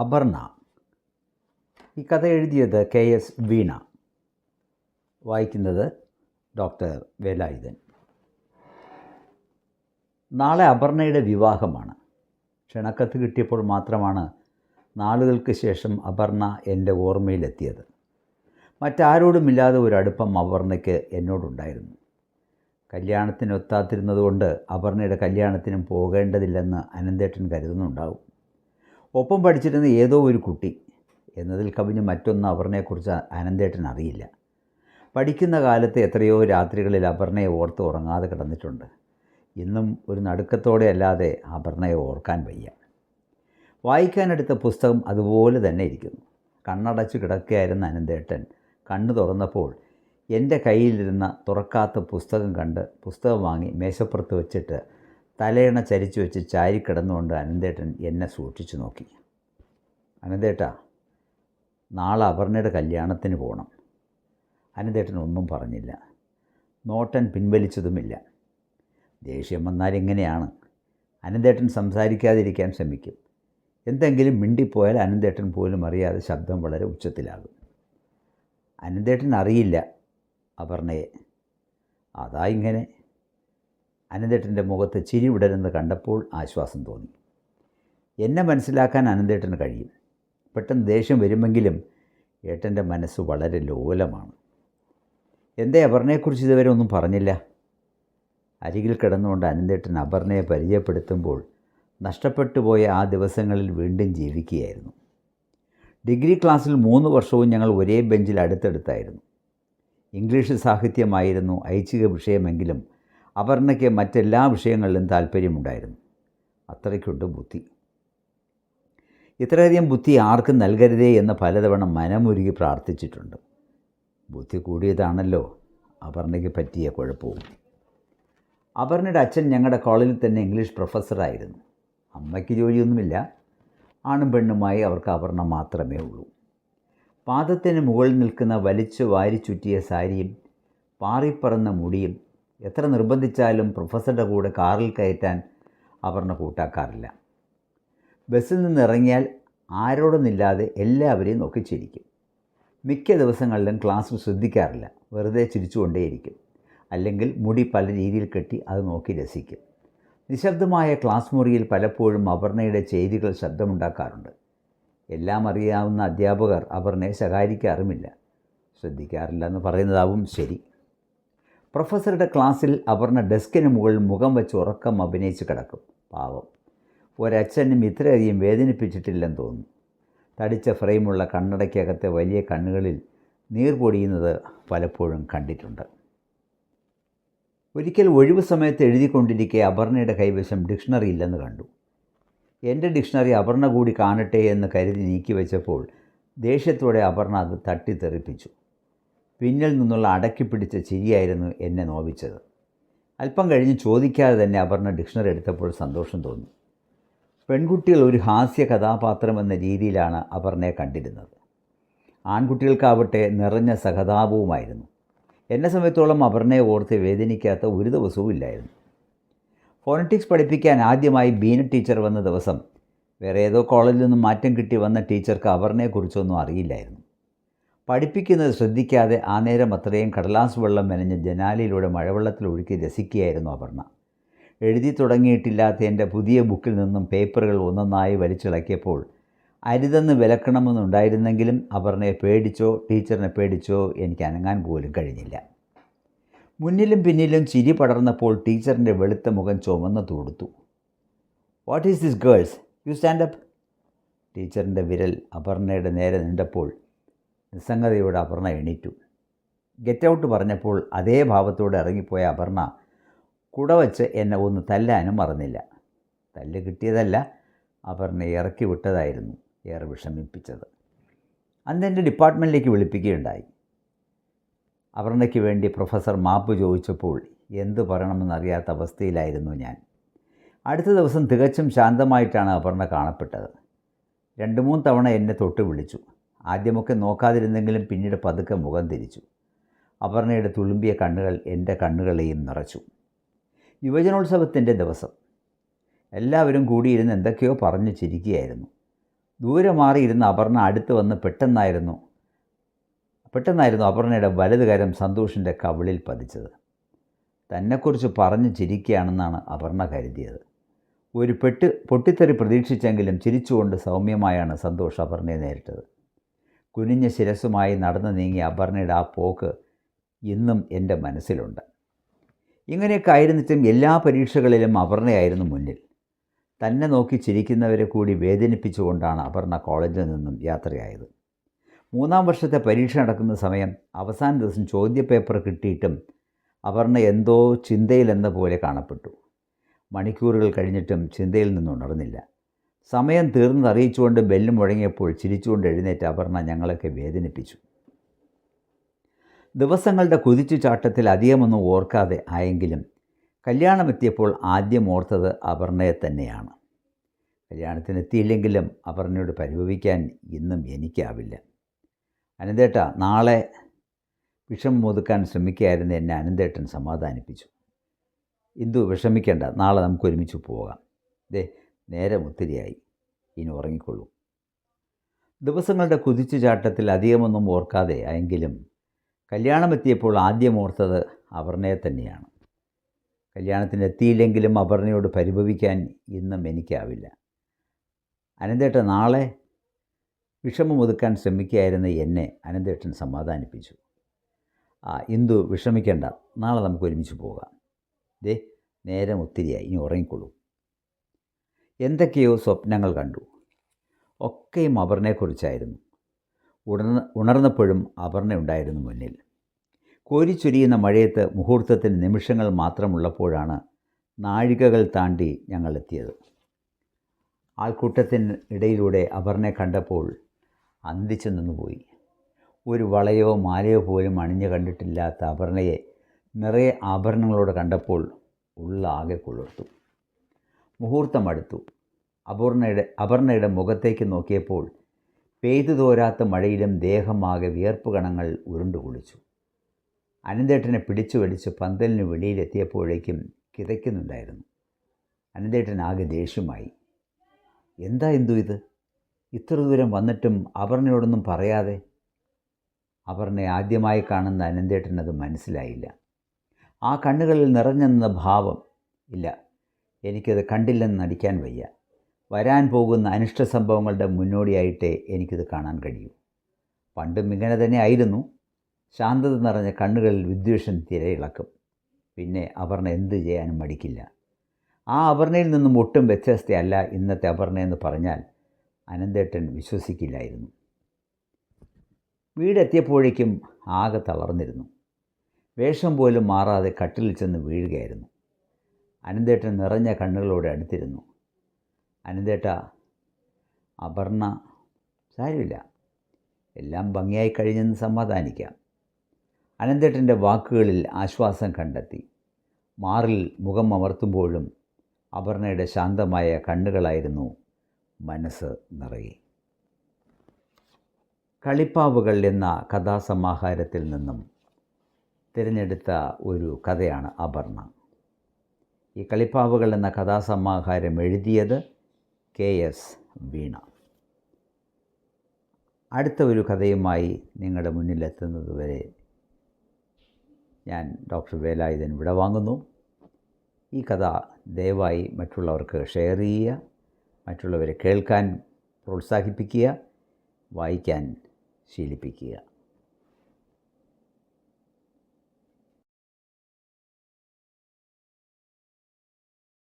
അപർണ. ഈ കഥ എഴുതിയത് കെ എസ് വീണ. വായിക്കുന്നത് ഡോക്ടർ വേലായുധൻ. നാളെ അപർണയുടെ വിവാഹമാണ്. ക്ഷണക്കത്ത് കിട്ടിയപ്പോൾ മാത്രമാണ് നാളുകൾക്ക് ശേഷം അപർണ എന്റെ ഓർമ്മയിലെത്തിയത്. മറ്റാരോടുമില്ലാതെ ഒരു അടുപ്പം അപർണയ്ക്ക് എന്നോടുണ്ടായിരുന്നു. കല്യാണത്തിന് ഒത്താത്തിരുന്നതുകൊണ്ട് അപർണയുടെ കല്യാണത്തിനും പോകേണ്ടതില്ലെന്ന് അനന്തേട്ടൻ കരുതുന്നുണ്ടാവും. ഒപ്പം പഠിച്ചിരുന്ന ഏതോ ഒരു കുട്ടി എന്നതിൽ കവിഞ്ഞ് മറ്റൊന്ന് അപർണയെക്കുറിച്ച് അനന്തേട്ടൻ അറിയില്ല. പഠിക്കുന്ന കാലത്ത് എത്രയോ രാത്രികളിൽ അപർണയെ ഓർത്ത് ഉറങ്ങാതെ കിടന്നിട്ടുണ്ട്. ഇന്നും ഒരു നടുക്കത്തോടെ അല്ലാതെ അപർണയെ ഓർക്കാൻ വയ്യ. വായിക്കാനെടുത്ത പുസ്തകം അതുപോലെ തന്നെ ഇരിക്കുന്നു. കണ്ണടച്ച് കിടക്കുകയായിരുന്ന അനന്തേട്ടൻ കണ്ണു തുറന്നപ്പോൾ എന്റെ കയ്യിലിരുന്ന തുറക്കാത്ത പുസ്തകം കണ്ട് പുസ്തകം വാങ്ങി മേശപ്പുറത്ത് വെച്ചിട്ട് തലയണ ചരിച്ചു വെച്ച് ചാരി കിടന്നുകൊണ്ട് അനന്തേട്ടൻ എന്നെ സൂക്ഷിച്ചു നോക്കി. അനന്തേട്ടാ നാളെ അപർണയുടെ കല്യാണത്തിന് പോകണം അനന്തേട്ടൻ ഒന്നും പറഞ്ഞില്ല. നോട്ടൻ പിൻവലിച്ചതുമില്ല. ദേഷ്യം വന്നാൽ ഇങ്ങനെയാണ് അനന്തേട്ടൻ സംസാരിക്കാതിരിക്കാൻ ശ്രമിക്കും. എന്തെങ്കിലും മിണ്ടിപ്പോയാൽ അനന്തേട്ടൻ പോലും അറിയാതെ ശബ്ദം വളരെ ഉച്ചത്തിലാകും. അനന്തേട്ടൻ അറിയില്ല അപർണയെ. അതാ ഇങ്ങനെ. അനന്തേട്ടന്റെ മുഖത്ത് ചിരി വിടരുന്നത് കണ്ടപ്പോൾ ആശ്വാസം തോന്നി. എന്നെ മനസ്സിലാക്കാൻ അനന്തേട്ടന് കഴിയും. പെട്ടെന്ന് ദേഷ്യം വരുമെങ്കിലും ഏട്ടന്റെ മനസ്സ് വളരെ ലോലമാണ്. എന്തേ അപർണയെക്കുറിച്ച് ഇതുവരെ ഒന്നും പറഞ്ഞില്ല? അരികിൽ കിടന്നുകൊണ്ട് അനന്തേട്ടൻ അപർണയെ പരിചയപ്പെടുത്തുമ്പോൾ നഷ്ടപ്പെട്ടു പോയ ആ ദിവസങ്ങളിൽ വീണ്ടും ജീവിക്കുകയായിരുന്നു. ഡിഗ്രി ക്ലാസ്സിൽ മൂന്ന് വർഷവും ഞങ്ങൾ ഒരേ ബെഞ്ചിൽ അടുത്തടുത്തായിരുന്നു. ഇംഗ്ലീഷ് സാഹിത്യമായിരുന്നു ഐച്ഛിക വിഷയമെങ്കിലും അപർണയ്ക്ക് മറ്റെല്ലാ വിഷയങ്ങളിലും താല്പര്യമുണ്ടായിരുന്നു അത്രയ്ക്കുണ്ട് ബുദ്ധി. ഇത്രയധികം ബുദ്ധി ആർക്കും നൽകരുതേ എന്ന് പലതവണ മനമുരുകി പ്രാർത്ഥിച്ചിട്ടുണ്ട്. ബുദ്ധി കൂടിയതാണല്ലോ അപർണയ്ക്ക് പറ്റിയ കുഴപ്പവും. അപർണയുടെ അച്ഛൻ ഞങ്ങളുടെ കോളേജിൽ തന്നെ ഇംഗ്ലീഷ് പ്രൊഫസറായിരുന്നു. അമ്മയ്ക്ക് ജോലിയൊന്നുമില്ല. ആണും പെണ്ണുമായി അവർക്ക് അപർണ മാത്രമേ ഉള്ളൂ. പാദത്തിന് മുകളിൽ നിൽക്കുന്ന വലിച്ചു വാരി ചുറ്റിയ സാരിയും പാറിപ്പറന്ന മുടിയും എത്ര നിർബന്ധിച്ചാലും പ്രൊഫസറുടെ കൂടെ കാറിൽ കയറ്റാൻ അവരുടെ കൂട്ടാക്കാറില്ല. ബസ്സിൽ നിന്നിറങ്ങിയാൽ ആരോടൊന്നില്ലാതെ എല്ലാവരെയും നോക്കി ചിരിക്കും. മിക്ക ദിവസങ്ങളിലും ക്ലാസ്സിൽ ശ്രദ്ധിക്കാറില്ല. വെറുതെ ചിരിച്ചുകൊണ്ടേയിരിക്കും. അല്ലെങ്കിൽ മുടി പല രീതിയിൽ കെട്ടി അത് നോക്കി രസിക്കും. നിശബ്ദമായ ക്ലാസ് മുറിയിൽ പലപ്പോഴും അപർണയുടെ ചെയ്തികൾ ശബ്ദമുണ്ടാക്കാറുണ്ട്. എല്ലാം അറിയാവുന്ന അധ്യാപകർ അപർണയെ ശകാരിക്കാറുമില്ല. ശ്രദ്ധിക്കാറില്ല എന്ന് പറയുന്നതാവും ശരി. പ്രൊഫസറുടെ ക്ലാസ്സിൽ അപർണ ഡെസ്കിന് മുകളിൽ മുഖം വെച്ച് ഉറക്കം അഭിനയിച്ച് കിടക്കും. പാവം. ഒരച്ഛനും ഇത്രയധികം വേദനിപ്പിച്ചിട്ടില്ലെന്ന് തോന്നുന്നു. തടിച്ച ഫ്രെയിമുള്ള കണ്ണടയ്ക്കകത്തെ വലിയ കണ്ണുകളിൽ നീർ പൊടിയുന്നത് പലപ്പോഴും കണ്ടിട്ടുണ്ട്. ഒരിക്കൽ ഒഴിവ് സമയത്ത് എഴുതിക്കൊണ്ടിരിക്കെ അപർണയുടെ കൈവശം ഡിക്ഷണറി ഇല്ലെന്ന് കണ്ടു. എന്റെ ഡിക്ഷണറി അപർണ കൂടി കാണട്ടെ എന്ന് കരുതി നീക്കി വെച്ചപ്പോൾ ദേഷ്യത്തോടെ അപർണ അത് തട്ടിത്തെറിപ്പിച്ചു. പിന്നിൽ നിന്നുള്ള അടക്കി പിടിച്ച ചിരിയായിരുന്നു എന്നെ നോവിച്ചത്. അല്പം കഴിഞ്ഞ് ചോദിക്കാതെ തന്നെ അപർണ ഡിക്ഷണറി എടുത്തപ്പോൾ സന്തോഷം തോന്നി. പെൺകുട്ടികൾ ഒരു ഹാസ്യ കഥാപാത്രം എന്ന രീതിയിലാണ് അപർണയെ കണ്ടിരുന്നത്. ആൺകുട്ടികൾക്കാവട്ടെ നിറഞ്ഞ സഹതാപവുമായിരുന്നു. എന്നെ സമയത്തോളം അപർണയെ ഓർത്ത് വേദനിക്കാത്ത ഒരു ദിവസവും ഇല്ലായിരുന്നു. ഫോണറ്റിക്സ് പഠിപ്പിക്കാൻ ആദ്യമായി ബീന ടീച്ചർ വന്ന ദിവസം വേറെ ഏതോ കോളേജിൽ നിന്നും മാറ്റം കിട്ടി വന്ന ടീച്ചർക്ക് അപർണയെക്കുറിച്ചൊന്നും അറിയില്ലായിരുന്നു. പഠിപ്പിക്കുന്നത് ശ്രദ്ധിക്കാതെ ആ നേരം അത്രയും കടലാസ് വെള്ളം മെനഞ്ഞ് ജനാലയിലൂടെ മഴവെള്ളത്തിൽ ഒഴുക്കി രസിക്കുകയായിരുന്നു അപർണ. എഴുതി തുടങ്ങിയിട്ടില്ലാത്ത എന്റെ പുതിയ ബുക്കിൽ നിന്നും പേപ്പറുകൾ ഒന്നൊന്നായി വലിച്ചിളക്കിയപ്പോൾ അരുതെന്ന് വിലക്കണമെന്നുണ്ടായിരുന്നെങ്കിലും അപർണയെ പേടിച്ചോ ടീച്ചറിനെ പേടിച്ചോ എനിക്ക് അനങ്ങാൻ പോലും കഴിഞ്ഞില്ല. മുന്നിലും പിന്നിലും ചിരി പടർന്നപ്പോൾ ടീച്ചറിന്റെ വെളുത്ത മുഖം ചുമന്ന് തൂടുത്തു. What is this girls you stand up ടീച്ചറിന്റെ വിരൽ അപർണയുടെ നേരെ നിன்றപ്പോൾ നിസ്സംഗതയോടെ അപർണ എണീറ്റു. ഗെറ്റ് ഔട്ട് പറഞ്ഞപ്പോൾ അതേ ഭാവത്തോടെ ഇറങ്ങിപ്പോയ അപർണ കുട കുടവച്ച് എന്നെ ഒന്ന് തല്ലാനും മറന്നില്ല. തല്ല് കിട്ടിയതല്ല അപർണയെ ഇറക്കി വിട്ടതായിരുന്നു ഏറെ വിഷമിപ്പിച്ചത്. അന്ന് എന്റെ ഡിപ്പാർട്ട്മെന്റിലേക്ക് വിളിപ്പിക്കുകയുണ്ടായി. അപർണയ്ക്ക് വേണ്ടി പ്രൊഫസർ മാപ്പ് ചോദിച്ചപ്പോൾ എന്തു പറയണമെന്നറിയാത്ത അവസ്ഥയിലായിരുന്നു ഞാൻ. അടുത്ത ദിവസം തികച്ചും ശാന്തമായിട്ടാണ് അപർണ കാണപ്പെട്ടത്. രണ്ട് മൂന്ന് തവണ എന്നെ തൊട്ട് വിളിച്ചു. ആദ്യമൊക്കെ നോക്കാതിരുന്നെങ്കിലും പിന്നീട് പതുക്കെ മുഖം തിരിച്ചു. അപർണയുടെ തുളുമ്പിയ കണ്ണുകൾ എന്റെ കണ്ണുകളെയും നിറച്ചു. യുവജനോത്സവത്തിന്റെ ദിവസം. എല്ലാവരും കൂടിയിരുന്ന് എന്തൊക്കെയോ പറഞ്ഞു ചിരിക്കുകയായിരുന്നു. ദൂരെ മാറിയിരുന്ന അപർണ അടുത്ത് വന്ന് പെട്ടെന്നായിരുന്നു പെട്ടെന്നായിരുന്നു അപർണയുടെ വലത് കരം സന്തോഷിന്റെ കവിളിൽ പതിച്ചത്. തന്നെക്കുറിച്ച് പറഞ്ഞു ചിരിക്കുകയാണെന്നാണ് അപർണ കരുതിയത്. ഒരു പെട്ട് പൊട്ടിത്തെറി പ്രതീക്ഷിച്ചെങ്കിലും ചിരിച്ചുകൊണ്ട് സൗമ്യമായാണ് സന്തോഷ് അപർണയെ നേരിട്ടത്. കുനിഞ്ഞ ശിരസുമായി നടന്നു നീങ്ങിയ അപർണയുടെ ആ പോക്ക് ഇന്നും എന്റെ മനസ്സിലുണ്ട്. ഇങ്ങനെയൊക്കെ ആയിരുന്നിട്ടും എല്ലാ പരീക്ഷകളിലും അപർണയായിരുന്നു മുന്നിൽ. തന്നെ നോക്കി ചിരിക്കുന്നവരെ കൂടി വേദനിപ്പിച്ചുകൊണ്ടാണ് അപർണ കോളേജിൽ നിന്നും യാത്രയായത്. മൂന്നാം വർഷത്തെ പരീക്ഷ നടക്കുന്ന സമയം അവസാന ദിവസം ചോദ്യപേപ്പർ കിട്ടിയിട്ടും അപർണ എന്തോ ചിന്തയിലെന്ന പോലെ കാണപ്പെട്ടു. മണിക്കൂറുകൾ കഴിഞ്ഞിട്ടും ചിന്തയിൽ നിന്നും ഉണർന്നില്ല. സമയം തീർന്നറിയിച്ചുകൊണ്ട് ബെല്ല് മുഴങ്ങിയപ്പോൾ ചിരിച്ചുകൊണ്ട് എഴുന്നേറ്റ് അപർണ ഞങ്ങളൊക്കെ വേദനിപ്പിച്ചു. ദിവസങ്ങളുടെ കുതിച്ചു ചാട്ടത്തിൽ അധികമൊന്നും ഓർക്കാതെ ആയെങ്കിലും കല്യാണമെത്തിയപ്പോൾ ആദ്യം ഓർത്തത് അപർണയെ തന്നെയാണ്. കല്യാണത്തിനെത്തിയില്ലെങ്കിലും അപർണയോട് പരിഭവിക്കാൻ ഇന്നും എനിക്കാവില്ല. അനന്തേട്ട നാളെ വിഷമം ഒതുക്കാൻ ശ്രമിക്കുകയായിരുന്ന എന്നെ അനന്തേട്ടൻ സമാധാനിപ്പിച്ചു. ഇന്ദു വിഷമിക്കേണ്ട. നാളെ നമുക്ക് ഒരുമിച്ച് പോകാം. ദേ നേരെ ഒത്തിരിയായി. ഇനി ഉറങ്ങിക്കൊള്ളൂ. ദിവസങ്ങളുടെ കുതിച്ചു ചാട്ടത്തിൽ അധികമൊന്നും ഓർക്കാതെ എങ്കിലും കല്യാണമെത്തിയപ്പോൾ ആദ്യം ഓർത്തത് അപർണയെ തന്നെയാണ്. കല്യാണത്തിന് എത്തിയില്ലെങ്കിലും അപർണയോട് പരിഭവിക്കാൻ ഇന്നും എനിക്കാവില്ല. അനന്തേട്ട നാളെ വിഷമം ഒതുക്കാൻ ശ്രമിക്കുകയായിരുന്ന എന്നെ അനന്തേട്ടൻ സമാധാനിപ്പിച്ചു. ആ ഇന്ദു വിഷമിക്കേണ്ട. നാളെ നമുക്ക് ഒരുമിച്ച് പോകാം. ദേ നേരം ഒത്തിരിയായി. ഇനി ഉറങ്ങിക്കൊള്ളൂ. എന്തൊക്കെയോ സ്വപ്നങ്ങൾ കണ്ടു. ഒക്കെയും അപർണയെക്കുറിച്ചായിരുന്നു. ഉണർന്ന ഉണർന്നപ്പോഴും അപർണ ഉണ്ടായിരുന്നു മുന്നിൽ. കോരിച്ചൊരിയുന്ന മഴയത്ത് മുഹൂർത്തത്തിന് നിമിഷങ്ങൾ മാത്രമുള്ളപ്പോഴാണ് നാഴികകൾ താണ്ടി ഞങ്ങൾ എത്തിയത് ആൾക്കൂട്ടത്തിന് ഇടയിലൂടെ അപർണയെ കണ്ടപ്പോൾ അന്തിച്ചു നിന്നുപോയി ഒരു വളയോ മാലയോ പോലും അണിഞ്ഞു കണ്ടിട്ടില്ലാത്ത അപർണയെ നിറയെ ആഭരണങ്ങളോട് കണ്ടപ്പോൾ ഉള്ള ആകെ മുഹൂർത്തം അടുത്തു അപൂർണയുടെ അപർണയുടെ മുഖത്തേക്ക് നോക്കിയപ്പോൾ പെയ്തു തോരാത്ത മഴയിലും ദേഹമാകെ വിയർപ്പ് കണങ്ങൾ ഉരുണ്ടു കുളിച്ചു അനന്തേട്ടനെ പിടിച്ചു വലിച്ച് പന്തലിന് വെളിയിലെത്തിയപ്പോഴേക്കും കിതയ്ക്കുന്നുണ്ടായിരുന്നു. അനന്തേട്ടൻ ആകെ ദേഷ്യമായി. എന്താ എന്തു ഇത്? ഇത്ര ദൂരം വന്നിട്ടും അപർണയോടൊന്നും പറയാതെ? അപർണയെ ആദ്യമായി കാണുന്ന അനന്തേട്ടൻ അത് മനസ്സിലായില്ല. ആ കണ്ണുകളിൽ നിറഞ്ഞെന്ന ഭാവം ഇല്ല. എനിക്കത് കണ്ടില്ലെന്ന് നടിക്കാൻ വയ്യ. വരാൻ പോകുന്ന അനിഷ്ട സംഭവങ്ങളുടെ മുന്നോടിയായിട്ടേ എനിക്കിത് കാണാൻ കഴിയൂ. പണ്ടും ഇങ്ങനെ തന്നെ ആയിരുന്നു. ശാന്തത നിറഞ്ഞ കണ്ണുകളിൽ വിദ്വേഷം തിരയിളക്കും. പിന്നെ അപർണ എന്ത് ചെയ്യാനും മടിക്കില്ല. ആ അപർണയിൽ നിന്നും ഒട്ടും വ്യത്യസ്തയല്ല ഇന്നത്തെ അപർണ എന്ന് പറഞ്ഞാൽ അനന്തേട്ടൻ വിശ്വസിക്കില്ലായിരുന്നു. വീടെത്തിയപ്പോഴേക്കും ആകെ തളർന്നിരുന്നു. വേഷം പോലും മാറാതെ കട്ടിലിൽ ചെന്ന് വീഴുകയായിരുന്നു. അനന്തേട്ടൻ നിറഞ്ഞ കണ്ണുകളോടെ അടുത്തിരുന്നു. അനന്തേട്ട അപർണ സാരമില്ല. എല്ലാം ഭംഗിയായി കഴിഞ്ഞെന്ന് സമാധാനിക്കാം. അനന്തേട്ടന്റെ വാക്കുകളിൽ ആശ്വാസം കണ്ടെത്തി. മാറിൽ മുഖം അമർത്തുമ്പോഴും അപർണയുടെ ശാന്തമായ കണ്ണുകളായിരുന്നു മനസ്സ് നിറയെ. കളിപ്പാവുകൾ എന്ന കഥാസമാഹാരത്തിൽ നിന്നും തിരഞ്ഞെടുത്ത ഒരു കഥയാണ് അപർണ. ഈ കളിപ്പാവുകൾ എന്ന കഥാസമാഹാരം എഴുതിയത് കെ എസ് വീണ. അടുത്ത ഒരു കഥയുമായി നിങ്ങളുടെ മുന്നിലെത്തുന്നതുവരെ ഞാൻ ഡോക്ടർ വേലായുധൻ വിടവാങ്ങുന്നു ഈ കഥ ദയവായി മറ്റുള്ളവർക്ക് ഷെയർ ചെയ്യുക മറ്റുള്ളവരെ കേൾക്കാൻ പ്രോത്സാഹിപ്പിക്കുക വായിക്കാൻ ശീലിപ്പിക്കുക.